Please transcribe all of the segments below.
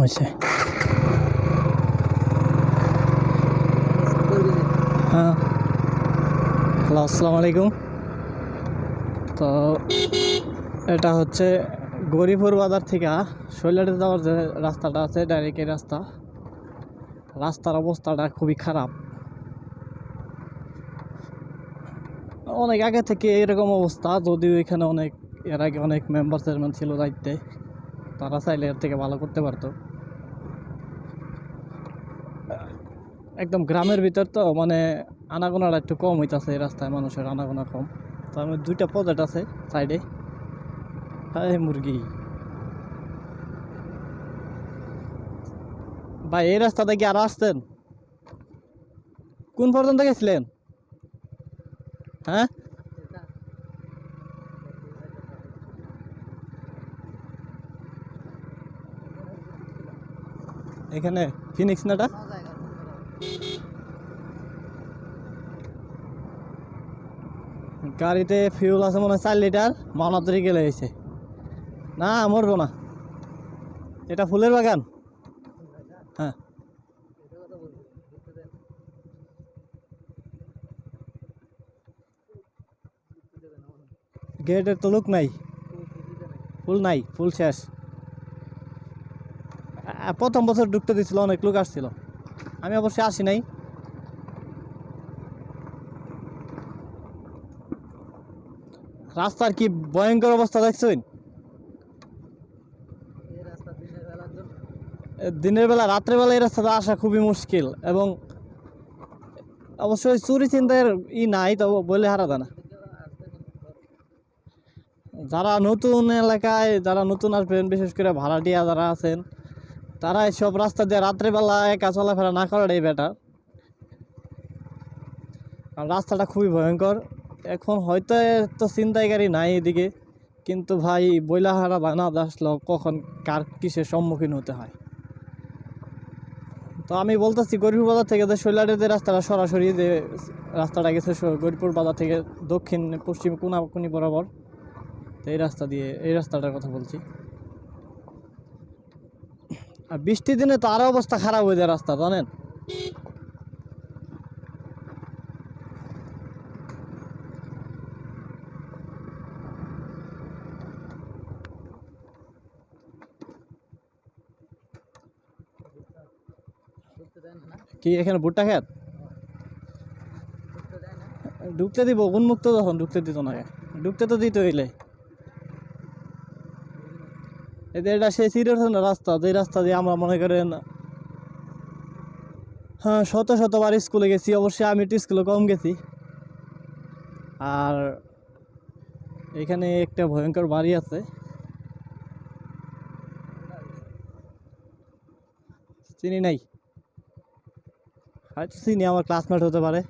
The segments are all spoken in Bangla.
হয়েছে। হ্যাঁ। হ্যালো, আসসালামু আলাইকুম। তো এটা হচ্ছে গরিপুর বাজার থেকে শৈলাটে যাওয়ার যে রাস্তাটা আছে ডাইরেক্ট এই রাস্তা। রাস্তার অবস্থাটা খুবই খারাপ। অনেক আগে থেকে এরকম অবস্থা, যদিও এখানে অনেক, এর আগে অনেক মেম্বার চেয়ারম্যান ছিল দায়িত্বে। তারা চাইলে এর থেকে ভালো করতে পারতো। একদম গ্রামের ভিতর তো মানে আনাগোনাটা একটু কম হইতাছে এই রাস্তায়, মানুষের আনাগোনা কম। তার মধ্যে দুইটা প্রজেক্ট আছে সাইডে হায় মুরগি। ভাই, এই রাস্তাতে কি আরও আসতেন কোন পর্যন্ত গেছিলেন? হ্যাঁ? এখানে, ফিনিক্স নাটা গাড়িতে ফিউল আছে মনে হয় চার লিটার মানাতরি গেলে হয়েছে। না, মরবো না। এটা ফুলের বাগান? হ্যাঁ। গেটের তো লোক নাই। ফুল নাই, ফুল শেষ। প্রথম বছর ঢুকতে দিছিল, অনেক লোক আসছিল। আমি অবশ্যই আসি নাই। রাস্তার কি ভয়ঙ্কর অবস্থা দেখছেন? দিনের বেলা রাত্রেবেলা এই রাস্তাতে আসা খুবই মুশকিল এবং অবশ্যই চুরি চিন্তার ই নাই তো বলে হারা না যারা নতুন এলাকায়, যারা নতুন আসবেন, বিশেষ করে ভাড়াটিয়া যারা আছেন, তারা সব রাস্তা দিয়ে রাত্রেবেলা একা চলাফেরা না করাটাই বেটার কারণ রাস্তাটা খুবই ভয়ঙ্কর। এখন হয়তো তো চিন্তাই গাড়ি নাই এদিকে, কিন্তু ভাই বইলাহারা বানা আসলো, কখন কার কিসের সম্মুখীন হতে হয়। তো আমি বলতেছি গরিপুর বাজার থেকে যে শৈলারের যে রাস্তাটা সরাসরি যে রাস্তাটা গেছে গরিপুর বাজার থেকে দক্ষিণ, পশ্চিম কোনাকুনি বরাবর, তো এই রাস্তা দিয়ে, এই রাস্তাটার কথা বলছি। আর বৃষ্টির দিনে তো আরও অবস্থা খারাপ হয়ে যায় রাস্তা, জানেন? কি এখানে ভুট্টা খেত? ঢুকতে দিব, উন্মুক্ত যখন ঢুকতে দিত না। ঢুকতে তো দিত হইলে। এদের এটা সেই সিরিয়াস রাস্তা, যে রাস্তা দিয়ে আমরা মনে করেন হ্যাঁ শত শতবার স্কুলে গেছি, অবশ্যই আমি একটু স্কুলে কম গেছি। আর এখানে একটা ভয়ঙ্কর বাড়ি আছে। চিনি নাই? হয়তো চিনি আমার ক্লাসমেট হতে পারে।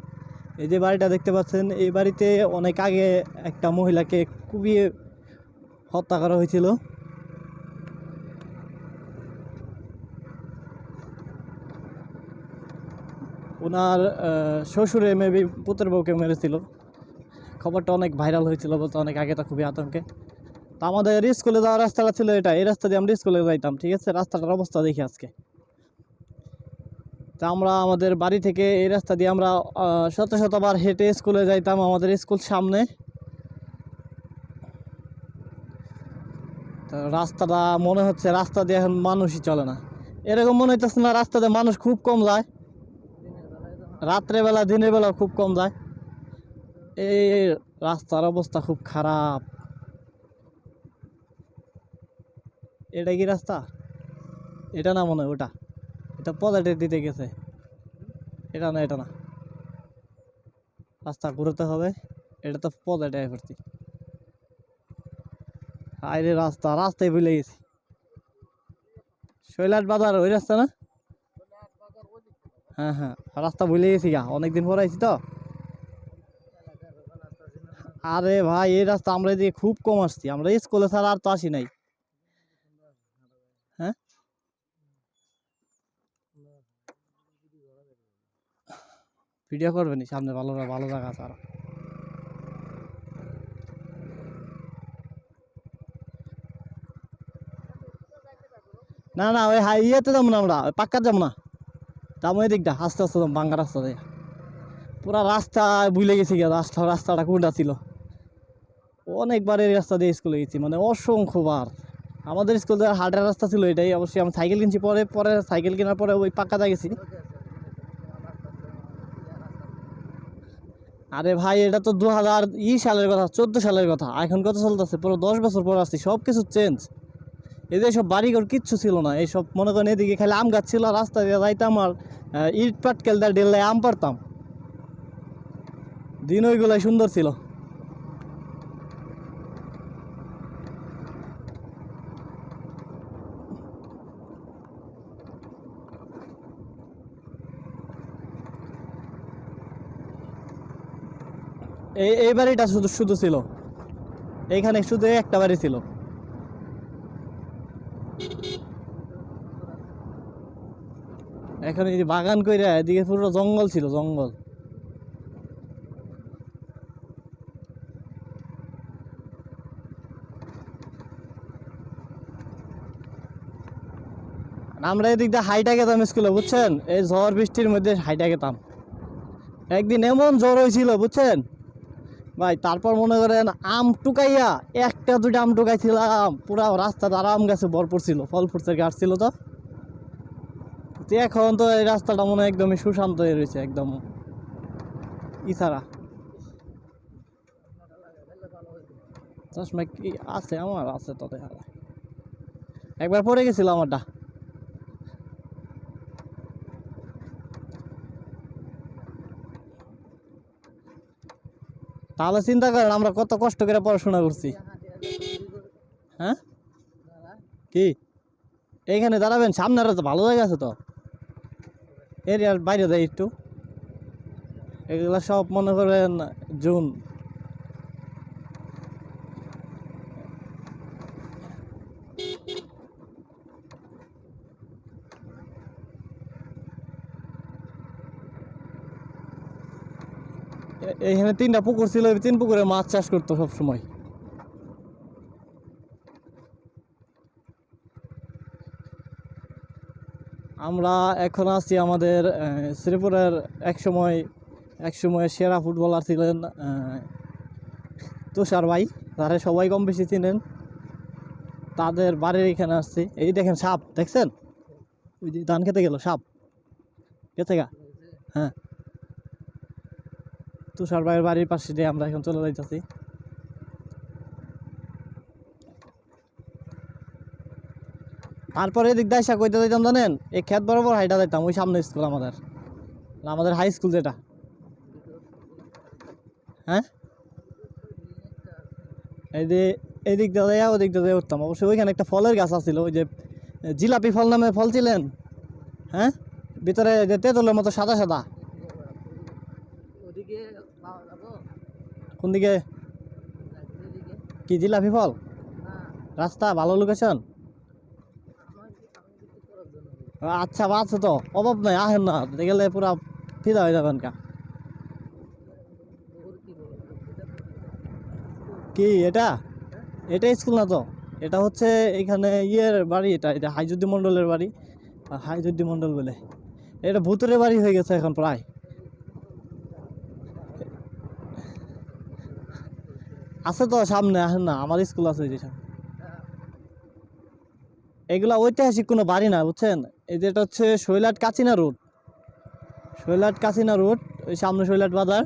এই যে বাড়িটা দেখতে পাচ্ছেন, এই বাড়িতে অনেক আগে একটা মহিলাকে খুবই হত্যা করা হয়েছিল। ওনার শ্বশুরে মেবি পুত্রের বউকে মেরেছিল। খবরটা অনেক ভাইরাল হয়েছিল বলতে অনেক আগে, তা খুবই আতঙ্কে। তো আমাদের স্কুলে যাওয়ার রাস্তাটা ছিল এটা। এই রাস্তা দিয়ে আমরা স্কুলে যাইতাম, ঠিক আছে? রাস্তাটার অবস্থা দেখি আজকে। তা আমরা আমাদের বাড়ি থেকে এই রাস্তা দিয়ে আমরা শত শতবার হেঁটে স্কুলে যাইতাম আমাদের স্কুল সামনে। রাস্তাটা মনে হচ্ছে রাস্তা দিয়ে এখন মানুষই চলে না। এরকম মনে হইতেছে না রাস্তা দিয়ে মানুষ খুব কম যায়। রাত্রেবেলা, দিনের বেলা খুব কম যায়। এই রাস্তার অবস্থা খুব খারাপ। এটা কি রাস্তা? এটা না মনে হয়, ওটা। এটা পদাটের দিতে গেছে। এটা না এটা না। রাস্তা ঘুরতে হবে। এটা তো পদাটে ভর্তি। আরে রাস্তা, রাস্তায় ভুলে গেছি। শৈলাট বাজার, ওই রাস্তা না? হ্যাঁ হ্যাঁ রাস্তা ভুলে গেছি গা, অনেকদিন পর আইছি তো। আরে ভাই, এই রাস্তা আমরা এদিকে খুব কম আসছি। আমরা স্কুলে ছাড়া আর তো আসি নাই হ্যাঁ ভিডিও করবেনি সামনে, ভালো ভালো জায়গা আছে আরও। না না, ওই হাই, ইয়েতে যাব না আমরা পাক্কার যাব না। যাব এই দিকটা, আস্তে আস্তে যাব বাঙ্গা রাস্তা দিয়ে। পুরা রাস্তা ভুলে গেছি রাস্তা, রাস্তাটা কোনটা ছিল? অনেকবার এই রাস্তা দিয়ে স্কুলে গেছি মানে অসংখ্যবার। আমাদের স্কুল হাটের রাস্তা ছিল এটাই, অবশ্যই আমি সাইকেল কিনছি, পরে পরে সাইকেল কেনার পরে ওই পাক্কা পাক্কাটা গেছি। আরে ভাই, এটা তো দু হাজার ই সালের কথা, চোদ্দ সালের কথা। এখন কত চলতেছে? পুরো দশ বছর পর আসছি, সব কিছু চেঞ্জ এদের সব বাড়িঘর কিচ্ছু ছিল না এইসব মনে করেন এদিকে খালি আম গাছ ছিল, রাস্তা দিয়ে যাইতাম আর ইট পাটকেল দা ডেল্লায় আম পারতাম দিন ওইগুলাই সুন্দর ছিল। এই এই বাড়িটা শুধু শুধু ছিল। এইখানে শুধু একটা বাড়ি ছিল। এখন বাগান কইরা এদিকে পুরো জঙ্গল ছিল, জঙ্গল। আমরা এদিক দিয়ে হাইটা গেতাম স্কুলে, বুঝছেন? এই ঝড় বৃষ্টির মধ্যে হাইটা গেতাম। একদিন এমন জ্বর হয়েছিল বুঝছেন? ভাই, তারপর মনে করেন আম টুকাইয়া একটা দুইটা আম টুকাইছিলাম। পুরা রাস্তা দ্বারা আম গাছে ভরপুর ছিল, ফল ফুটছে, গাছ ছিল তো। এখন তো এই রাস্তাটা মনে হয় একদমই সুশান্ত হয়ে রয়েছে, একদম ইছাড়া চশমা কি আছে আমার? আছে তো একবার পড়ে গেছিল আমারটা। তাহলে চিন্তা করেন, আমরা কত কষ্ট করে পড়াশোনা করছি। হ্যাঁ? কি? এইখানে দাঁড়াবেন সামনে তো ভালো জায়গা আছে তো। এরিয়ার বাইরে দেয় একটু। এগুলো সব মনে করেন জুন। এইখানে তিনটা পুকুর ছিল তিন পুকুরে মাছ চাষ করতো সব সময় আমরা এখন আছি আমাদের শ্রীপুরের এক সময় এক সময় সেরা ফুটবলার ছিলেন তুষার ভাই। তারা সবাই কম বেশি চিনেন। তাদের বাড়ির এখানে আসছি। এই দেখেন সাপ, দেখছেন? ওই যে ধান খেতে গেল, সাপ। গেছে গা? হ্যাঁ। তুষার ভাইয়ের বাড়ির পাশে দিয়ে আমরা এখন চলে যাইতেছি। তারপরে এদিক দায়সা কইতে যাইতাম, জানেন? এই ক্ষেত বরাবর হাইটা যাইতাম, ওই সামনে স্কুল আমাদের। আমাদের হাই স্কুল যেটা। হ্যাঁ? এই যে এই দিক দিয়ে যাইয়া ওই দিক দিয়ে উঠতাম। অবশ্যই ওইখানে একটা ফলের গাছ আছিল, ওই যে, জিলাপি ফল নামে ফল ছিলেন? হ্যাঁ? ভিতরে যে তেঁতুলের মতো সাদা সাদা ওদিকে পাওয়া যাব কোন দিকে কি জিলাপি ফল রাস্তা ভালো লোকেশন আচ্ছা আছে তো, অভাব নাই, আহেন না, গেলে পুরা ফিদা হয়ে যাবেন কা। কি, এটা? এটা স্কুল না তো? এটা হচ্ছে এখানে ইয়ের বাড়ি, এটা এটা হাইজুদ্দি মণ্ডলের বাড়ি। হাইজুদ্দি মণ্ডল বলে। এটা ভূতুরের বাড়ি হয়ে গেছে এখন প্রায়। আছে তো সামনে আসেন না, আমার স্কুল আছে ওই। এগুলা ঐতিহাসিক কোনো বাড়ি না, বুঝছেন? এই যেটা হচ্ছে শৈলাট কাচিনা রোড। শৈলাট কাচিনা রোড, ওই সামনে শৈলাট বাজার।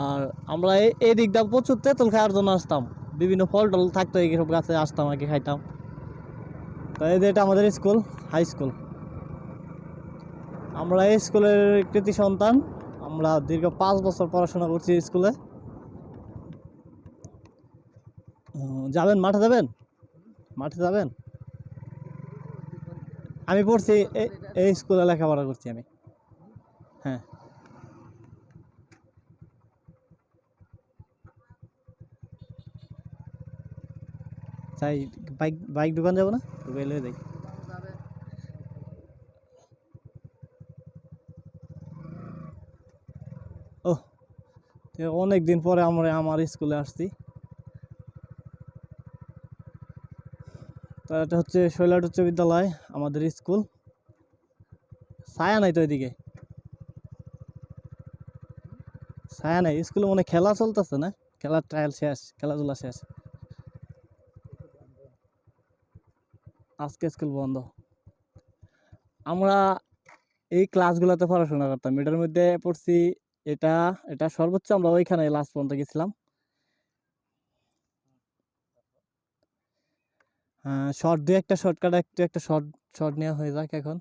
আর আমরা এই দিকটা প্রচুর তেঁতুল খাওয়ার জন্য আসতাম। বিভিন্ন ফল টল থাকতো এইসব গাছে আসতাম কি খাইতাম। তো এই যে এটা আমাদের স্কুল হাই স্কুল আমরা এই স্কুলের কৃতি সন্তান। আমরা দীর্ঘ পাঁচ বছর পড়াশোনা করছি স্কুলে যাবেন? মাঠে যাবেন? মাঠে যাবেন? আমি পড়ছি এই স্কুলে লেখাপড়া করছি আমি। হ্যাঁ। তাই বাইক বাইক দোকান যাব না? গেলে যাই। ও অনেক দিন পরে আমরা, আমার স্কুলে আসছি। তো এটা হচ্ছে শৈলাট উচ্চ বিদ্যালয়, আমাদের স্কুল। ছায়া নাই তো এদিকে। ছায়া নাই, স্কুলে মনে খেলা চলতেছে না? খেলার ট্রায়াল শেষ, খেলাধুলা শেষ। আজকে স্কুল বন্ধ। আমরা এই ক্লাসগুলোতে পড়াশোনা করতাম। এটার মধ্যে পড়ছি, এটা এটা সর্বোচ্চ আমরা ওইখানে লাস্ট পর্যন্ত গেছিলাম। শর্ট দু একটা শর্টকাট একটু একটা শর্ট শর্ট নেওয়া হয়ে যাক এখন।